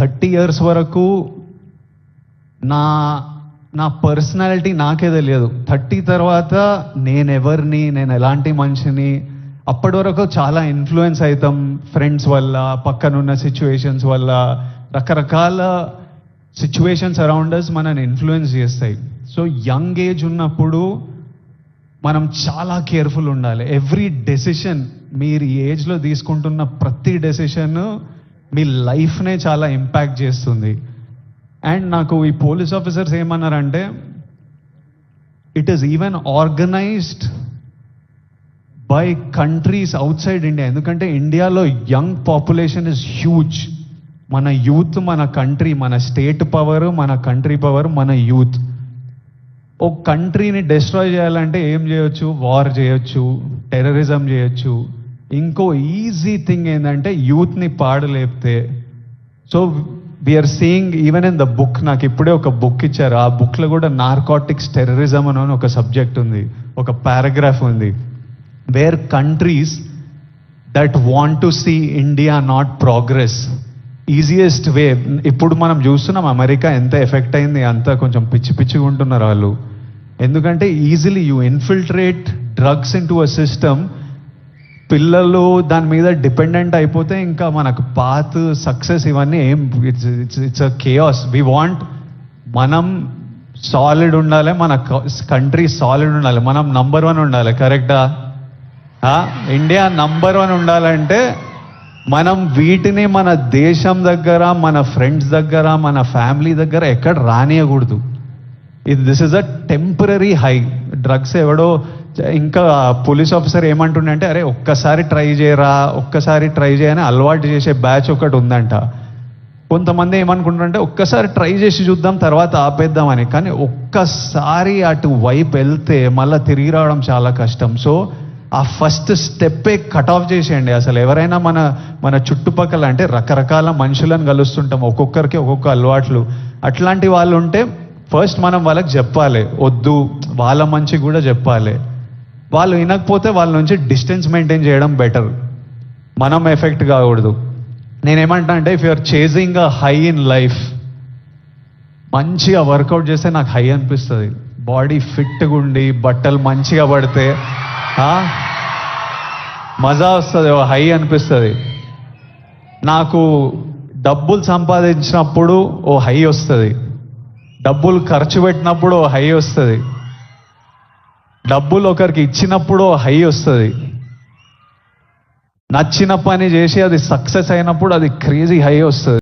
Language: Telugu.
థర్టీ ఇయర్స్ వరకు నా నా పర్సనాలిటీ నాకే తెలియదు. థర్టీ తర్వాత నేను ఎవరిని నేను ఎలాంటి మనిషిని అప్పటి వరకు చాలా ఇన్ఫ్లుయెన్స్ అవుతాం ఫ్రెండ్స్ వల్ల పక్కనున్న సిచ్యువేషన్స్ వల్ల రకరకాల సిచ్యువేషన్స్ అరౌండర్స్ మనని ఇన్ఫ్లుయెన్స్ చేస్తాయి. సో యంగ్ ఏజ్ ఉన్నప్పుడు మనం చాలా కేర్ఫుల్ ఉండాలి. ఎవ్రీ డెసిషన్ మీరు ఈ ఏజ్లో తీసుకుంటున్న ప్రతి డెసిషన్ మీ లైఫ్నే చాలా ఇంపాక్ట్ చేస్తుంది. అండ్ నాకు ఈ పోలీస్ ఆఫీసర్స్ ఏమన్నారంటే it is even organized by countries outside India ఎందుకంటే ఇండియాలో యంగ్ పాపులేషన్ ఇస్ హ్యూజ్ మన యూత్ మన కంట్రీ మన స్టేట్ పవర్ మన కంట్రీ పవర్ మన యూత్. ఓ కంట్రీని డిస్ట్రాయ్ చేయాలంటే ఏం చేయొచ్చు? వార్ చేయొచ్చు టెర్రరిజం చేయొచ్చు ఇంకో ఈజీ థింగ్ ఏంటంటే యూత్ని పాడలేపితే. So we are seeing even in the book నాకు ఇప్పుడే ఒక బుక్ ఇచ్చారు. ఆ బుక్లో కూడా నార్కాటిక్స్ టెర్రరిజం అని ఒక సబ్జెక్ట్ ఉంది. ఒక పారాగ్రాఫ్ ఉంది. Where countries that want to see India not progress easiest way ఇప్పుడు మనం చూస్తున్నాం అమెరికా ఎంత ఎఫెక్ట్ అయింది అంతా కొంచెం పిచ్చి పిచ్చిగా ఉంటున్నారు వాళ్ళు. ఎందుకంటే easily you infiltrate drugs into a system పిల్లలు దాని మీద డిపెండెంట్ అయిపోతే ఇంకా మనకు పాత్ సక్సెస్ ఇవన్నీ ఏం it's it's it's a chaos we want మనం సాలిడ్ ఉండాలి మన కంట్రీ సాలిడ్ ఉండాలి మనం నంబర్ వన్ ఉండాలి కరెక్టా ఇండియా నంబర్ వన్ ఉండాలంటే మనం వీటిని మన దేశం దగ్గర మన ఫ్రెండ్స్ దగ్గర మన ఫ్యామిలీ దగ్గర ఎక్కడ రానియకూడదు. ఇది this is a temporary high drugs ఎవడో ఇంకా పోలీస్ ఆఫీసర్ ఏమంటుండంటే అరే ఒక్కసారి ట్రై చేయరా ఒక్కసారి ట్రై చేయని అలవాటు చేసే బ్యాచ్ ఒకటి ఉందంట. కొంతమంది ఏమనుకుంటారంటే ఒక్కసారి ట్రై చేసి చూద్దాం తర్వాత ఆపేద్దామని. కానీ ఒక్కసారి అటు వైపు వెళ్తే మళ్ళీ తిరిగి రావడం చాలా కష్టం. సో ఆ ఫస్ట్ స్టెప్పే కట్ ఆఫ్ చేసేయండి. అసలు ఎవరైనా మన మన చుట్టుపక్కల అంటే రకరకాల మనుషులను కలుస్తుంటాం. ఒక్కొక్కరికి ఒక్కొక్క అలవాట్లు. అట్లాంటి వాళ్ళు ఉంటే ఫస్ట్ మనం వాళ్ళకి చెప్పాలి. వద్దు వాళ్ళ మంచి కూడా చెప్పాలి. వాళ్ళు వినకపోతే వాళ్ళ నుంచి డిస్టెన్స్ మెయింటైన్ చేయడం బెటర్. మనం ఎఫెక్ట్ కాకూడదు. నేనేమంటా అంటే if you're chasing a high in life మంచిగా వర్కౌట్ చేస్తే నాకు హై అనిపిస్తుంది. బాడీ ఫిట్గా ఉండి బట్టలు మంచిగా పడితే మజా వస్తుంది హై అనిపిస్తుంది. నాకు డబ్బులు సంపాదించినప్పుడు ఓ హై వస్తుంది. డబ్బులు ఖర్చు పెట్టినప్పుడు ఓ హై వస్తుంది. డబ్బులు ఒకరికి ఇచ్చినప్పుడు హై వస్తుంది. నచ్చిన పని చేసి అది సక్సెస్ అయినప్పుడు అది క్రేజీ హై వస్తుంది.